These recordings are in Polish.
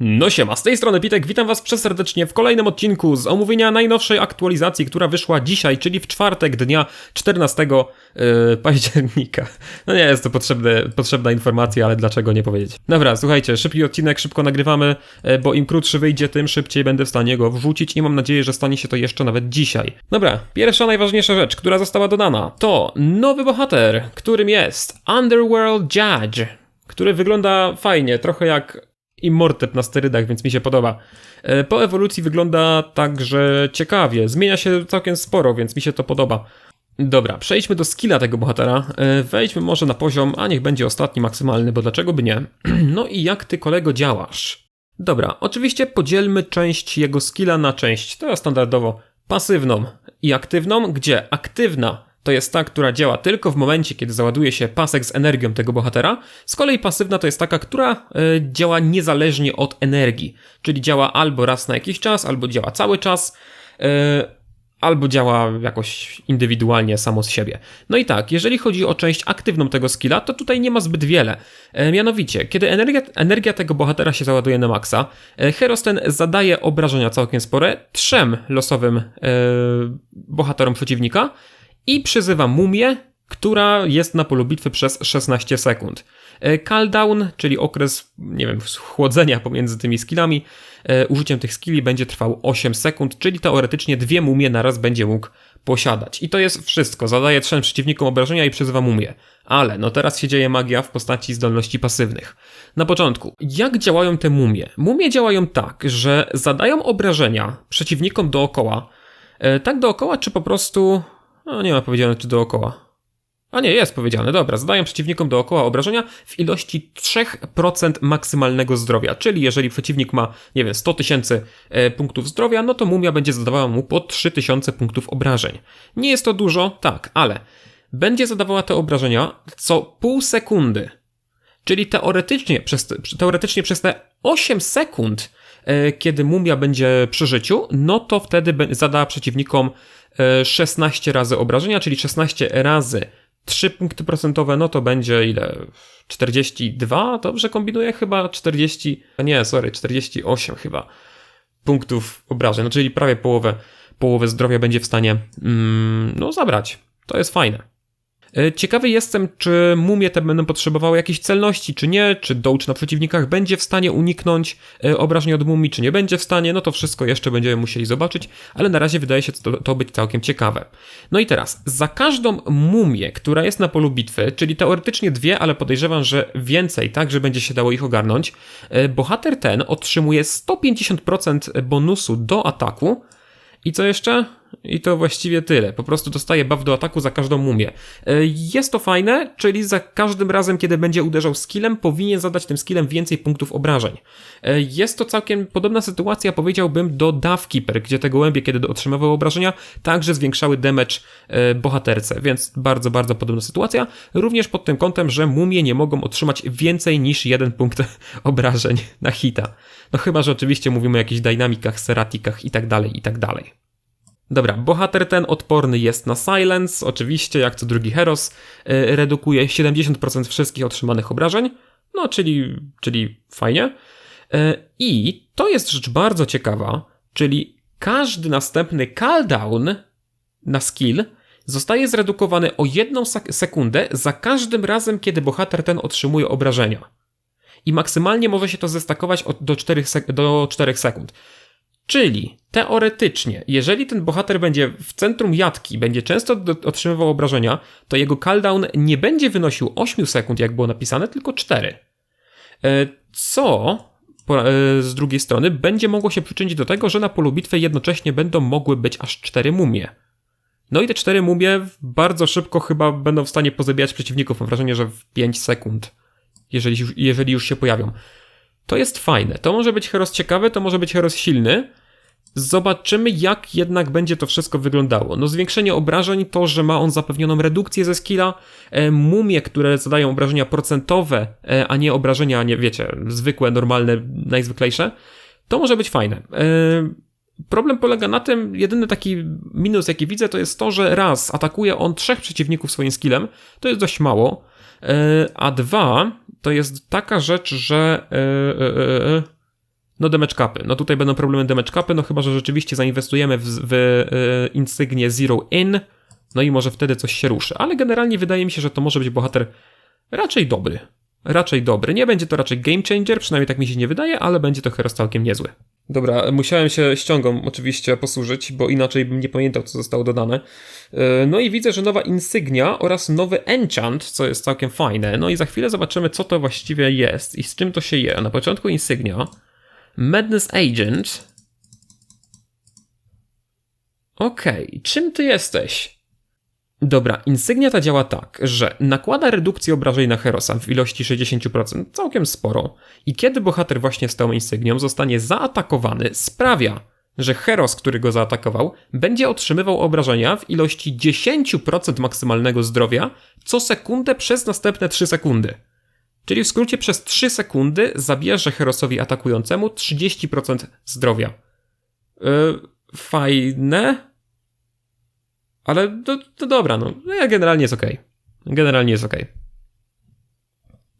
No siema, z tej strony Pitek, witam was przeserdecznie w kolejnym odcinku z omówienia najnowszej aktualizacji, która wyszła dzisiaj, czyli w czwartek dnia 14 yy, października. No nie jest to potrzebne, potrzebna informacja, ale dlaczego nie powiedzieć. Dobra, słuchajcie, szybki odcinek, szybko nagrywamy, yy, bo im krótszy wyjdzie, tym szybciej będę w stanie go wrzucić i mam nadzieję, że stanie się to jeszcze nawet dzisiaj. Dobra, pierwsza najważniejsza rzecz, która została dodana, to nowy bohater, którym jest Underworld Judge, który wygląda fajnie, trochę jak Immortep na sterydach, więc mi się podoba. E, Po ewolucji wygląda także ciekawie. Zmienia się całkiem sporo, więc mi się to podoba. Dobra, przejdźmy do skilla tego bohatera. E, Wejdźmy może na poziom, a niech będzie ostatni maksymalny, bo dlaczego by nie? No i jak ty kolego działasz? Dobra, oczywiście podzielmy część jego skilla na część, to standardowo pasywną i aktywną, gdzie aktywna to jest ta, która działa tylko w momencie, kiedy załaduje się pasek z energią tego bohatera. Z kolei pasywna to jest taka, która e, działa niezależnie od energii, czyli działa albo raz na jakiś czas, albo działa cały czas, e, albo działa jakoś indywidualnie samo z siebie. No i tak, jeżeli chodzi o część aktywną tego skilla, to tutaj nie ma zbyt wiele. E, mianowicie, kiedy energia, energia tego bohatera się załaduje na maksa, Heros ten zadaje obrażenia całkiem spore trzem losowym bohaterom przeciwnika, i przyzywa mumię, która jest na polu bitwy przez 16 sekund. E, Cooldown, czyli okres, nie wiem, chłodzenia pomiędzy tymi skillami, e, użyciem tych skilli będzie trwał 8 sekund, czyli teoretycznie dwie mumie naraz będzie mógł posiadać. I to jest wszystko. Zadaje trzem przeciwnikom obrażenia i przyzywa mumię. Ale no teraz się dzieje magia w postaci zdolności pasywnych. Na początku, jak działają te mumie? Mumie działają tak, że zadają obrażenia przeciwnikom dookoła, e, tak dookoła, czy po prostu no nie ma powiedziane, czy dookoła. A nie, jest powiedziane, dobra. Zadają przeciwnikom dookoła obrażenia w ilości 3% maksymalnego zdrowia. Czyli jeżeli przeciwnik ma, nie wiem, 100 tysięcy e, punktów zdrowia, no to mumia będzie zadawała mu po 3000 punktów obrażeń. Nie jest to dużo, tak, ale będzie zadawała te obrażenia co pół sekundy. Czyli teoretycznie przez, te- teoretycznie przez te 8 sekund, e, kiedy mumia będzie przy życiu, no to wtedy zada przeciwnikom 16 razy obrażenia, czyli 16 razy 3 punkty procentowe, no to będzie ile? 42? Dobrze kombinuję? Chyba 40. Nie, sorry, 48 chyba punktów obrażeń, no czyli prawie połowę, połowę zdrowia będzie w stanie mm, no, zabrać. To jest fajne. E, Ciekawy jestem, czy mumie te będą potrzebowały jakiejś celności, czy nie, czy dołcz na przeciwnikach będzie w stanie uniknąć e, obrażeń od mumii, czy nie będzie w stanie, no to wszystko jeszcze będziemy musieli zobaczyć, ale na razie wydaje się to, to być całkiem ciekawe. No i teraz, za każdą mumię, która jest na polu bitwy, czyli teoretycznie dwie, ale podejrzewam, że więcej, tak, że będzie się dało ich ogarnąć, e, bohater ten otrzymuje 150% bonusu do ataku, i co jeszcze? I to właściwie tyle. Po prostu dostaje buff do ataku za każdą mumię. E, Jest to fajne, czyli za każdym razem, kiedy będzie uderzał skillem, powinien zadać tym skillem więcej punktów obrażeń. E, Jest to całkiem podobna sytuacja, powiedziałbym, do Keeper, gdzie te gołębie, kiedy otrzymywały obrażenia, także zwiększały damage e, bohaterce, więc bardzo, bardzo podobna sytuacja. Również pod tym kątem, że mumie nie mogą otrzymać więcej niż jeden punkt obrażeń na hita. No chyba, że oczywiście mówimy o jakichś dynamikach, seratikach i tak dalej, i tak dalej. Dobra, bohater ten odporny jest na silence, oczywiście, jak co drugi heros, yy, redukuje 70% wszystkich otrzymanych obrażeń, no czyli, czyli fajnie. Yy, I to jest rzecz bardzo ciekawa, czyli każdy następny cooldown na skill zostaje zredukowany o jedną sek- sekundę za każdym razem, kiedy bohater ten otrzymuje obrażenia. I maksymalnie może się to zestakować do, 4 sek- do 4 sekund. Czyli teoretycznie, jeżeli ten bohater będzie w centrum jatki, będzie często otrzymywał obrażenia, to jego cooldown nie będzie wynosił 8 sekund, jak było napisane, tylko 4. E, Co e, z drugiej strony będzie mogło się przyczynić do tego, że na polu bitwy jednocześnie będą mogły być aż 4 mumie. No i te 4 mumie bardzo szybko chyba będą w stanie pozabijać przeciwników. Mam wrażenie, że w 5 sekund, jeżeli jeżeli już się pojawią. To jest fajne. To może być heros ciekawy, to może być heros silny. Zobaczymy, jak jednak będzie to wszystko wyglądało. No, zwiększenie obrażeń, to, że ma on zapewnioną redukcję ze skilla, e, mumie, które zadają obrażenia procentowe, e, a nie obrażenia, nie wiecie, zwykłe, normalne, najzwyklejsze, to może być fajne. E, problem polega na tym, jedyny taki minus, jaki widzę, to jest to, że raz, atakuje on trzech przeciwników swoim skillem, to jest dość mało, a dwa, to jest taka rzecz, że... e, e, e, e, No damage capy. No tutaj będą problemy damage capy, no chyba, że rzeczywiście zainwestujemy w, w insygnię Zero In, no i może wtedy coś się ruszy. Ale generalnie wydaje mi się, że to może być bohater raczej dobry. Raczej dobry. Nie będzie to raczej game changer, przynajmniej tak mi się nie wydaje, ale będzie to heros całkiem niezły. Dobra, musiałem się ściągą oczywiście posłużyć, bo inaczej bym nie pamiętał, co zostało dodane. E, No i widzę, że nowa insygnia oraz nowy enchant, co jest całkiem fajne. No i za chwilę zobaczymy, co to właściwie jest i z czym to się je. Na początku insygnia. Madness Agent. Okej, czym ty jesteś? Dobra, insygnia ta działa tak, że nakłada redukcję obrażeń na Herosa w ilości 60%, całkiem sporo, i kiedy bohater właśnie z tą insygnią zostanie zaatakowany, sprawia, że Heros, który go zaatakował, będzie otrzymywał obrażenia w ilości 10% maksymalnego zdrowia co sekundę przez następne 3 sekundy. Czyli w skrócie przez 3 sekundy zabierze Herosowi atakującemu 30% zdrowia. Yy, fajne? Ale to, to dobra, no. Ja generalnie jest ok. Generalnie jest ok.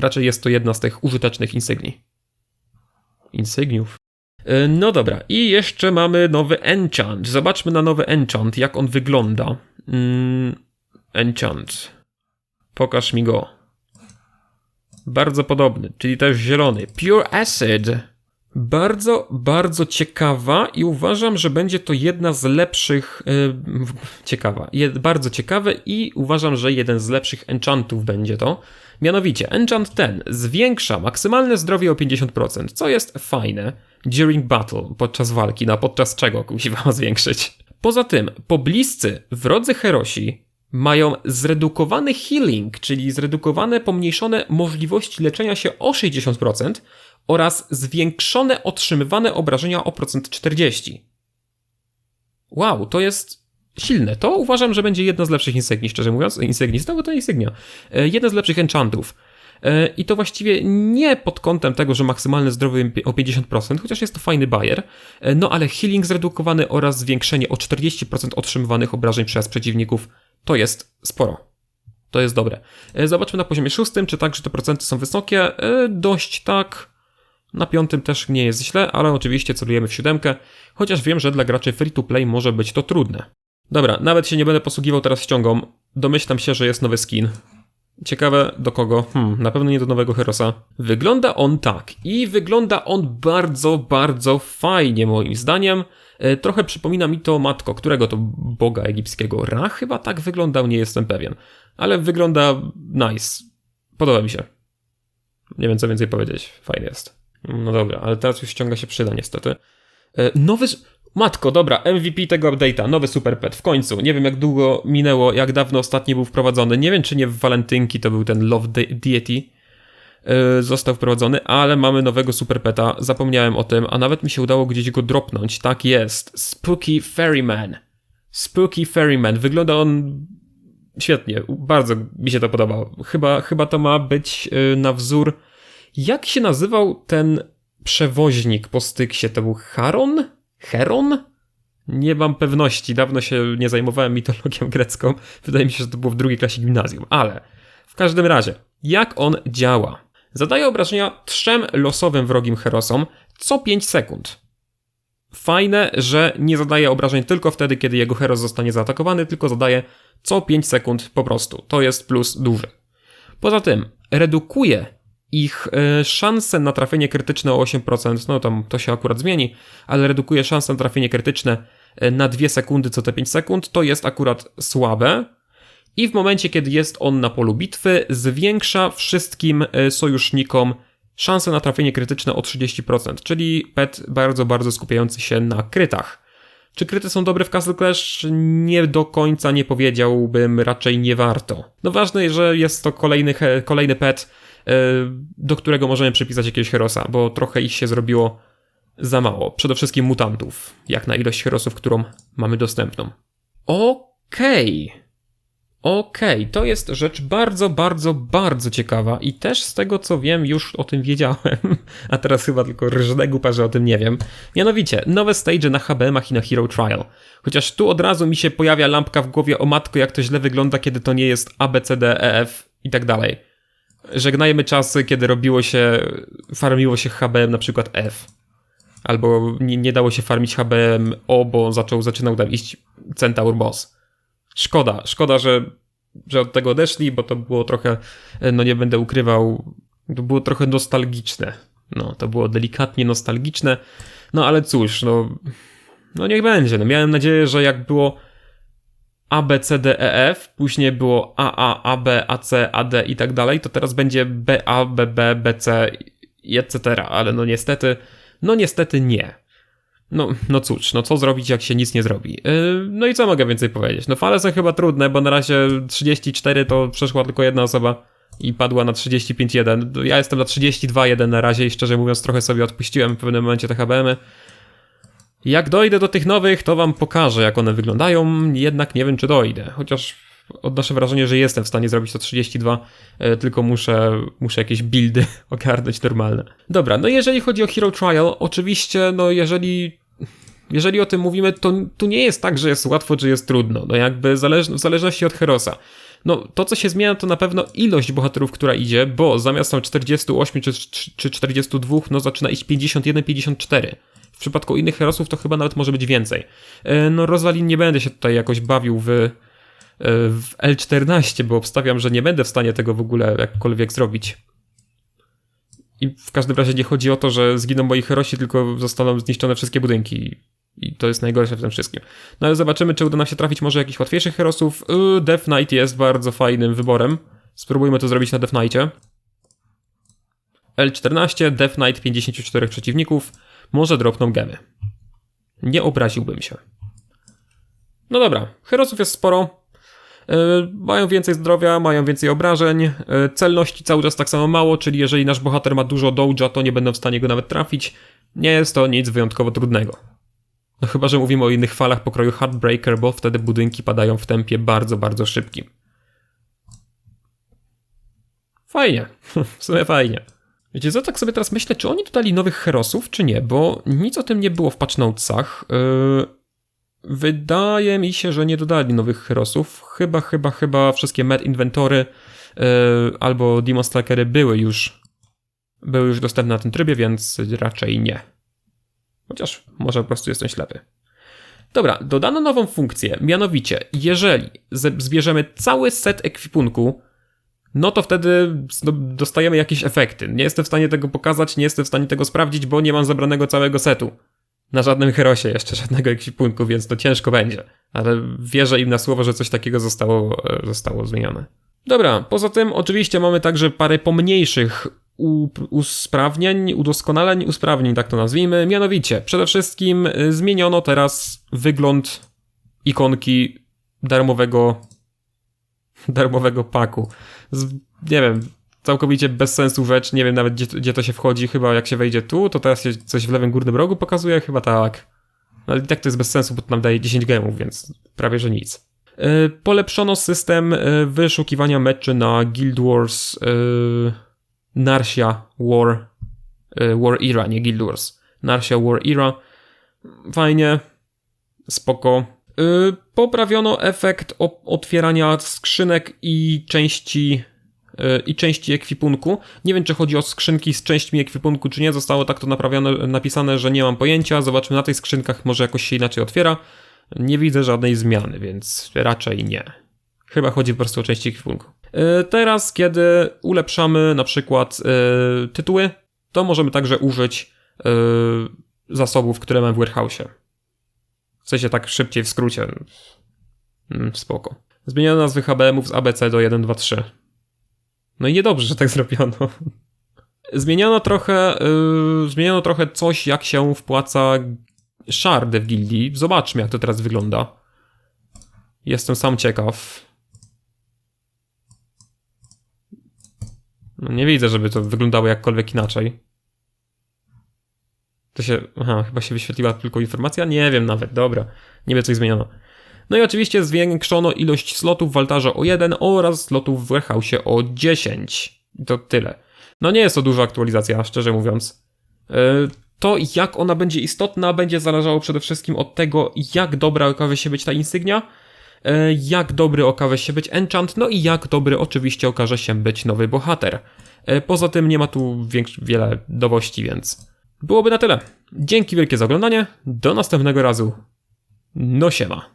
Raczej jest to jedna z tych użytecznych insygnii. Insygniów. E, No dobra, i jeszcze mamy nowy enchant. Zobaczmy na nowy enchant, jak on wygląda. Mm, enchant. Pokaż mi go. Bardzo podobny, czyli też zielony. Pure Acid. Bardzo, bardzo ciekawa i uważam, że będzie to jedna z lepszych. Yy, ciekawa. Jed, bardzo ciekawe i uważam, że jeden z lepszych enchantów będzie to. Mianowicie, enchant ten zwiększa maksymalne zdrowie o 50%, co jest fajne. During battle, podczas walki, no podczas czego kusiwa ma zwiększyć. Poza tym, pobliscy wrodzy Herosi mają zredukowany healing, czyli zredukowane, pomniejszone możliwości leczenia się o 60% oraz zwiększone otrzymywane obrażenia o procent 40. Wow, to jest silne. To uważam, że będzie jedna z lepszych insygnii, szczerze mówiąc. Insygnii, znowu to insygnia. E, Jedna z lepszych enchantów. E, I to właściwie nie pod kątem tego, że maksymalne zdrowie o 50%, chociaż jest to fajny bajer, e, no ale healing zredukowany oraz zwiększenie o 40% otrzymywanych obrażeń przez przeciwników to jest sporo. To jest dobre. Zobaczmy na poziomie szóstym, czy także te procenty są wysokie. Dość tak. Na piątym też nie jest źle, ale oczywiście celujemy w siódemkę, chociaż wiem, że dla graczy free to play może być to trudne. Dobra, nawet się nie będę posługiwał teraz ściągą. Domyślam się, że jest nowy skin. Ciekawe do kogo? Hmm, na pewno nie do nowego Herosa. Wygląda on tak i wygląda on bardzo, bardzo fajnie moim zdaniem. E, Trochę przypomina mi to matko, którego to boga egipskiego. Ra chyba tak wyglądał, nie jestem pewien. Ale wygląda nice. Podoba mi się. Nie wiem co więcej powiedzieć. Fajny jest. No dobra, ale teraz już ściąga się przyda niestety. E, Nowy... Matko, dobra, MVP tego update'a, nowy super pet, w końcu. Nie wiem jak długo minęło, jak dawno ostatni był wprowadzony. Nie wiem czy nie w walentynki to był ten Love De- Deity. Yy, został wprowadzony, ale mamy nowego super peta. Zapomniałem o tym, a nawet mi się udało gdzieś go dropnąć. Tak jest. Spooky Ferryman. Spooky Ferryman. Wygląda on świetnie. Bardzo mi się to podobało. Chyba, chyba to ma być yy, na wzór. Jak się nazywał ten przewoźnik po styksie? To był Charon? Heron? Nie mam pewności. Dawno się nie zajmowałem mitologią grecką. Wydaje mi się, że to było w drugiej klasie gimnazjum. Ale w każdym razie, jak on działa? Zadaje obrażenia trzem losowym wrogim herosom co 5 sekund. Fajne, że nie zadaje obrażeń tylko wtedy, kiedy jego heros zostanie zaatakowany, tylko zadaje co 5 sekund po prostu. To jest plus duży. Poza tym, redukuje ich e, szanse na trafienie krytyczne o 8%, no tam to się akurat zmieni, ale redukuje szanse na trafienie krytyczne e, na 2 sekundy co te 5 sekund, to jest akurat słabe. I w momencie, kiedy jest on na polu bitwy, zwiększa wszystkim e, sojusznikom szanse na trafienie krytyczne o 30%, czyli pet bardzo, bardzo skupiający się na krytach. Czy kryty są dobre w Castle Clash? Nie do końca nie powiedziałbym, raczej nie warto. No ważne, że jest to kolejny, kolejny pet, do którego możemy przypisać jakiegoś herosa, bo trochę ich się zrobiło za mało. Przede wszystkim mutantów, jak na ilość herosów, którą mamy dostępną. Okej. Okej, to jest rzecz bardzo, bardzo, bardzo ciekawa i też z tego co wiem już o tym wiedziałem, a teraz chyba tylko rżnę gupa, że o tym nie wiem. Mianowicie, nowe stage na HBM-ach i na Hero Trial. Chociaż tu od razu mi się pojawia lampka w głowie o matko, jak to źle wygląda, kiedy to nie jest A, B, C, D, E, F i tak dalej. Żegnajmy czasy, kiedy robiło się, farmiło się HBM na przykład F. Albo nie, nie dało się farmić HBM O, bo zaczął, zaczynał tam iść Centaur Boss. Szkoda, szkoda, że, że od tego odeszli, bo to było trochę, no nie będę ukrywał, to było trochę nostalgiczne. No, to było delikatnie nostalgiczne. No ale cóż, no, no niech będzie. No, miałem nadzieję, że jak było A, B, C, D, E, F, później było A, A, A, B, A, C, A, D i tak dalej, to teraz będzie B, A, B, B, B, C etc. Ale no niestety, no niestety nie. No, no cóż, no co zrobić, jak się nic nie zrobi? Yy, no i co mogę więcej powiedzieć? No fale są chyba trudne, bo na razie 34 to przeszła tylko jedna osoba i padła na 35.1. Ja jestem na 32.1 na razie i szczerze mówiąc trochę sobie odpuściłem w pewnym momencie te HBM-y. Jak dojdę do tych nowych, to wam pokażę, jak one wyglądają, jednak nie wiem, czy dojdę. Chociaż odnoszę wrażenie, że jestem w stanie zrobić to 32, e, tylko muszę, muszę jakieś buildy ogarnąć normalne. Dobra, no jeżeli chodzi o Hero Trial, oczywiście, no jeżeli, jeżeli o tym mówimy, to tu nie jest tak, że jest łatwo, czy jest trudno. No jakby zależ, w zależności od Herosa. No, to co się zmienia, to na pewno ilość bohaterów, która idzie, bo zamiast tam 48 czy, czy 42, no zaczyna iść 51-54. W przypadku innych herosów to chyba nawet może być więcej. E, no, rozwalin nie będę się tutaj jakoś bawił w, e, w L14, bo obstawiam, że nie będę w stanie tego w ogóle jakkolwiek zrobić. I w każdym razie nie chodzi o to, że zginą moi herosi, tylko zostaną zniszczone wszystkie budynki. I to jest najgorsze w tym wszystkim. No ale zobaczymy, czy uda nam się trafić może jakichś łatwiejszych herosów. Yy, Death Knight jest bardzo fajnym wyborem. Spróbujmy to zrobić na Death Knightie. L14, Death Knight 54 przeciwników. Może dropną gemy. Nie obraziłbym się. No dobra, herosów jest sporo. Yy, mają więcej zdrowia, mają więcej obrażeń. Yy, celności cały czas tak samo mało, czyli jeżeli nasz bohater ma dużo doja, to nie będą w stanie go nawet trafić. Nie jest to nic wyjątkowo trudnego. No chyba, że mówimy o innych falach pokroju Heartbreaker, bo wtedy budynki padają w tempie bardzo, bardzo szybkim. Fajnie. w sumie fajnie. Wiecie co, tak sobie teraz myślę, czy oni dodali nowych herosów, czy nie, bo nic o tym nie było w patch. Yy, wydaje mi się, że nie dodali nowych herosów. Chyba, chyba, chyba wszystkie med inventory yy, albo demon stalkery były już były już dostępne na tym trybie, więc raczej nie. Chociaż może po prostu jestem ślepy. Dobra, dodano nową funkcję, mianowicie, jeżeli zbierzemy cały set ekwipunku, no to wtedy dostajemy jakieś efekty. Nie jestem w stanie tego pokazać, nie jestem w stanie tego sprawdzić, bo nie mam zebranego całego setu. Na żadnym herosie jeszcze żadnego ekwipunku, więc to ciężko będzie. Ale wierzę im na słowo, że coś takiego zostało, e, zostało zmienione. Dobra, poza tym oczywiście mamy także parę pomniejszych usprawnień, udoskonaleń, usprawnień, tak to nazwijmy. Mianowicie, przede wszystkim y, zmieniono teraz wygląd ikonki darmowego darmowego paku. Z, nie wiem, całkowicie bez sensu rzecz, nie wiem nawet gdzie, gdzie to się wchodzi, chyba jak się wejdzie tu, to teraz się coś w lewym górnym rogu pokazuje, chyba tak. No i tak to jest bez sensu, bo to nam daje 10 gemów, więc prawie że nic. Yy, polepszono system yy, wyszukiwania meczy na Guild Wars yy, Narsia War, War Era, nie Guild Wars. Narsia War Era. Fajnie, spoko. Y, poprawiono efekt otwierania skrzynek i części y, i części ekwipunku. Nie wiem, czy chodzi o skrzynki z częściami ekwipunku, czy nie. Zostało tak to naprawione, napisane, że nie mam pojęcia. Zobaczmy na tych skrzynkach, może jakoś się inaczej otwiera. Nie widzę żadnej zmiany, więc raczej nie. Chyba chodzi po prostu o części ekwipunku. E, teraz, kiedy ulepszamy na przykład tytuły, to możemy także użyć zasobów, które mamy w warehouse'ie. W sensie tak szybciej, w skrócie. Mm, spoko. Zmieniono nazwy HBM-ów z ABC do 1, 2, 3. No i niedobrze, że tak zrobiono. Zmieniono trochę, yy, zmieniono trochę coś, jak się wpłaca szardy w gildii. Zobaczmy, jak to teraz wygląda. Jestem sam ciekaw. No nie widzę, żeby to wyglądało jakkolwiek inaczej. To się. Aha, chyba się wyświetliła tylko informacja? Nie wiem nawet, dobra. Nie wiem, coś zmieniono. No i oczywiście zwiększono ilość slotów w altarze o 1 oraz slotów w warehouse o 10. I to tyle. No nie jest to duża aktualizacja, szczerze mówiąc. E, to jak ona będzie istotna, będzie zależało przede wszystkim od tego, jak dobra okaże się być ta insygnia E, jak dobry okaże się być enchant, no i jak dobry oczywiście okaże się być nowy bohater. E, poza tym nie ma tu wiele nowości, więc byłoby na tyle. Dzięki wielkie za oglądanie. Do następnego razu. No siema.